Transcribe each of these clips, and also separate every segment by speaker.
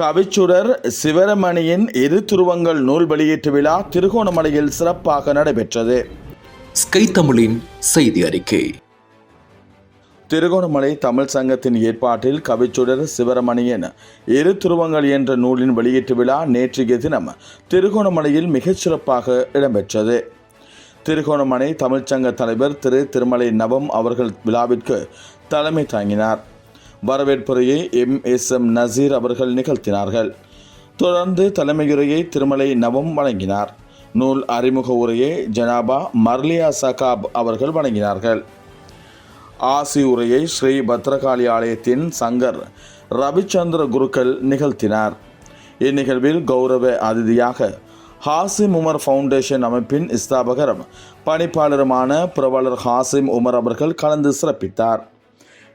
Speaker 1: கவிச்சுடர் சிவரமணியின் இரு துருவங்கள் நூல் வெளியீட்டு விழா திருகோணமலையில் சிறப்பாக நடைபெற்றது.
Speaker 2: ஸ்கை தமிழின் செய்தி அறிக்கை.
Speaker 1: திருகோணமலை தமிழ் சங்கத்தின் ஏற்பாட்டில் கவிச்சுடர் சிவரமணியன் இரு துருவங்கள் என்ற நூலின் வெளியீட்டு விழா நேற்றைய தினம் திருகோணமலையில் மிகச் சிறப்பாக இடம்பெற்றது. திருகோணமலை தமிழ்ச்சங்க தலைவர் திரு திருமலை நவம் அவர்கள் விழாவிற்கு தலைமை தாங்கினார். வரவேற்புரையை எம். எஸ். எம். நசீர் அவர்கள் நிகழ்த்தினார்கள். தொடர்ந்து தலைமையுரையை திருமலை நவம் வழங்கினார். நூல் அறிமுக உரையை ஜனாபா மர்லியா சகாப் அவர்கள் வழங்கினார்கள். ஆசி உரையை ஸ்ரீ பத்ரகாளி ஆலயத்தின் சங்கர் ரவிச்சந்திர குருக்கள் நிகழ்த்தினார். இந்நிகழ்வில் கௌரவ அதிதியாக ஹாசிம் உமர் ஃபவுண்டேஷன் அமைப்பின் ஸ்தாபகரும் பணிப்பாளருமான புரவலர் ஹாசிம் உமர் அவர்கள் கலந்து சிறப்பித்தார்.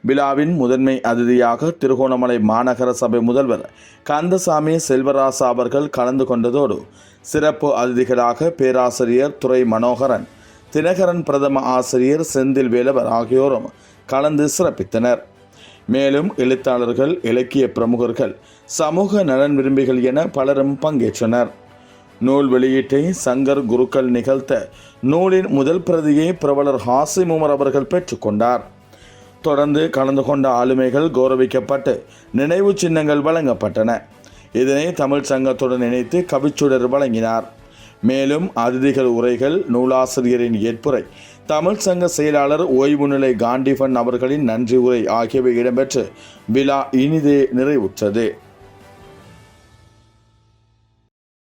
Speaker 1: விழாவின் முதன்மை அதிதியாக திருகோணமலை மாநகர சபை முதல்வர் கந்தசாமி செல்வராசா அவர்கள் கலந்து கொண்டதோடு சிறப்பு அதிதிகளாக பேராசிரியர் துறை மனோகரன் தினகரன் பிரதம ஆசிரியர் செந்தில் வேலவர் ஆகியோரும் கலந்து சிறப்பித்தனர். மேலும் எழுத்தாளர்கள் இலக்கிய பிரமுகர்கள் சமூக நலன் விரும்பிகள் என பலரும் பங்கேற்றனர். நூல் வெளியீட்டை சங்கர் குருக்கள் நிகழ்த்த நூலின் முதல் பிரதியை பிரபலர் ஹாசிம் உமர் அவர்கள் பெற்றுக்கொண்டார் தொடர்ந்து கலந்து கொண்ட ஆளுமைகள் கௌரவிக்கப்பட்டு நினைவு சின்னங்கள் வழங்கப்பட்டன. இதனை தமிழ் சங்கத்துடன் இணைத்து கவிச்சுடர் வழங்கினார். மேலும் அதிதிகள் உரைகள் நூலாசிரியரின் ஏற்புரை தமிழ் சங்க செயலாளர் ஓய்வு நிலை காண்டிஃபன் அவர்களின் நன்றி உரை ஆகியவை இடம்பெற்று விழா இனிதே நிறைவுற்றது.